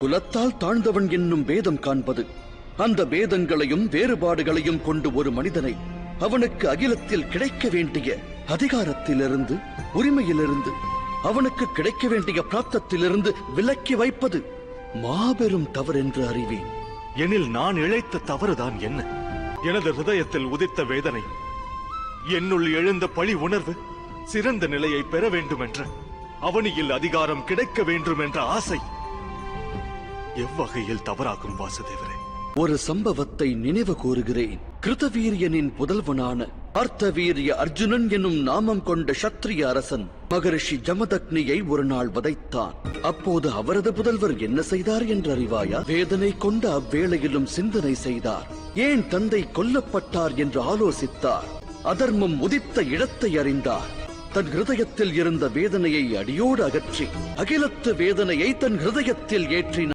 குலத்தால் தாழ்ந்தவன் என்னும் பேதம் காண்பது. அந்த பேதங்களையும் வேறுபாடுகளையும் கொண்டு ஒரு மனிதனை அவனுக்கு அகிலத்தில் கிடைக்க வேண்டிய அதிகாரத்திலிருந்து உரிமையிலிருந்து அவனுக்கு கிடைக்க வேண்டிய பிராப்தத்திலிருந்து விலக்கி வைப்பது மாபெரும் தவறு என்று அறிவேன். எனில் நான் இழைத்த தவறுதான் என்ன? எனது ஹிருதயத்தில் உதித்த வேதனை என்னுள் எழுந்த பழி உணர்வு சிறந்த நிலையை பெற வேண்டும் என்ற அவனியில் அதிகாரம் கிடைக்க வேண்டும் என்ற ஆசை எவ்வகையில் தவறாகும் வாசுதேவரே? ஒரு சம்பவத்தை நினைவு கூறுகிறேன். கிருதவீரியனின் புதல்வனான அர்த்தவீரிய அர்ஜுனன் எனும் நாமம் கொண்ட சத்திரிய அரசன் மகரிஷி ஜமதக்னியை ஒரு நாள் வதைத்தான். அப்போது அவரது புதல்வர் என்ன செய்தார் என்று அறிவாயா? வேதனை கொண்ட அவ்வேளையிலும் சிந்தனை செய்தார். ஏன் தந்தை கொல்லப்பட்டார் என்று ஆலோசித்தார். அதர்மம் உதித்த இடத்தை அறிந்தார். தன் ஹிருதயத்தில் இருந்த வேதனையை அடியோடு அகற்றி அகிலத்து வேதனையை தன் ஹிருதயத்தில் ஏற்றினார்.